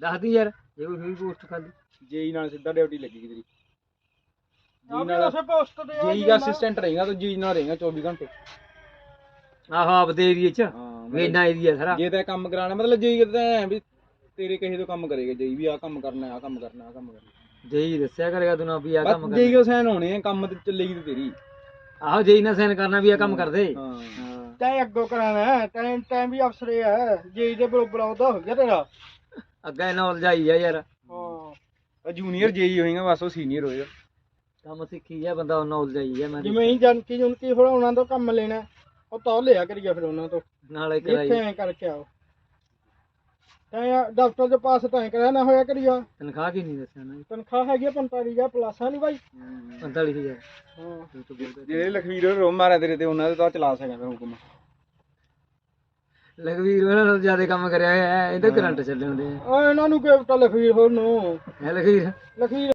ਦੱਸਦੀ ਯਾਰ ਜੇ ਕੋਈ ਹੋਈ ਪੋਸਟ ਖਾਲੀ। ਜੇਈ ਨਾਲ ਸਿੱਧਾ ਡਿਊਟੀ ਲੱਗੇਗੀ ਤੇਰੀ। ਜੀ ਨਾਲ ਉਸੇ ਪੋਸਟ ਤੇ ਜੇਈ ਦਾ ਅਸਿਸਟੈਂਟ ਰਹੇਗਾ ਤੂੰ ਜੀ ਨਾਲ ਰਹੇਗਾ 24 ਘੰਟੇ। ਆਹੋ ਆਪਦੇ ਏਰੀਏ ਚ। ਇੰਨਾ ਏਰੀਆ ਸਾਰਾ। ਜੇ ਤਾਂ ਕੰਮ ਕਰਾਣਾ ਮਤਲਬ ਜੇਈ ਤਾਂ ਐ ਵੀ ਤੇਰੇ ਕਿਸੇ ਤੋਂ ਕੰਮ ਕਰੇਗਾ ਜੇਈ ਵੀ ਆ ਕੰਮ ਕਰਨਾ ਆ ਕੰਮ ਕਰਨਾ ਆ ਕੰਮ ਕਰਨਾ। ਜੇਈ ਦੱਸਿਆ ਕਰੇਗਾ ਤੂੰ ਨਾ ਵੀ ਆ ਕੰਮ ਬਸ ਕਰ ਜੇਈ ਕੋ ਸੈਨ ਹੋਣੇ ਆ ਕੰਮ ਤੇ ਚੱਲੇਗੀ ਤੇ ਤੇਰੀ। ਆਹੋ ਜੇਈ ਨਾ ਸਾਈਨ ਕਰਨਾ ਵੀ ਆ ਕੰਮ ਕਰਦੇ। ਹਾਂ। ਹਾਂ ਤੈਂ ਅੱਗੋਂ ਕਰਾਣਾ ਤੈਂ ਤੈਂ ਵੀ ਅਫਸਰੇ ਆ ਜੇ ਦੇ ਬਰੋਬਰ ਉਹਦਾ ਹੋ ਗਿਆ ਤੇਰਾ। ਅੱਗਾ ਇਹਨਾਂ ਉਲਝਾਈ ਆ ਯਾਰ। ਹਾਂ। ਜੂਨੀਅਰ ਜੇਈ ਹੋਏਗਾ ਬਸ ਉਹ ਸੀਨੀਅਰ ਹੋਏਗਾ ਕੰਮ ਸਿੱਖੀ ਆ ਬੰਦਾ ਉਹਨਾਂ ਉਲਝਾਈ ਆ ਮੈਂ ਜਿਵੇਂ ਹੀ ਜਨਕੀ ਜੁਨਕੀ ਹੁਣ ਉਹਨਾਂ ਤੋਂ ਕੰਮ ਲੈਣਾ ਉਹ ਤਾਂ ਲਿਆ ਕਰੀਏ ਫਿਰ ਉਹਨਾਂ ਤੋਂ। ਨਾਲੇ ਕਰਾਈ। ਇੱਥੇ ਐ ਕਰਕੇ ਆਓ। ਤੈਂ ਡਾਕਟਰ ਦੇ ਪਾਸ ਤਾਂ ਐਂ ਕਰਿਆ ਨਾ ਹੋਇਆ ਕਰੀਆ। ਤਨਖਾਹ ਕੀ ਨਹੀਂ ਦੱਸਿਆ ਨਾ? ਤਨਖਾਹ ਹੈਗੀ ਆ 45000 ਪਲੱਸ ਆ ਨਹੀਂ ਬਾਈ। 45000 ਹਾਂ। ਤੂੰ ਤਾਂ ਬੋਲਦਾ ਜਿਹੜੇ ਲਖਵੀਰ ਰੋ ਮਾਰਿਆ ਤੇਰੇ ਤੇ ਉਹਨਾਂ ਦੇ ਤਾਂ ਚਲਾ ਸਕਦਾ ਹੁਕਮ। ਲਖਵੀਰ ਉਹਨਾਂ ਨਾਲ ਜ਼ਿਆਦਾ ਕੰਮ ਕਰਿਆ ਹੋਇਆ ਹੈ ਇਹਦੇ ਕਰੰਟ ਚੱਲੇ ਹੁੰਦੇ ਆ। ਆ ਇਹਨਾਂ ਨੂੰ ਕੀ ਪਤਾ ਲਖਵੀਰ ਹੋਰ ਨੂੰ। ਹੈ ਲਖਵੀਰ? ਲਖਵੀਰ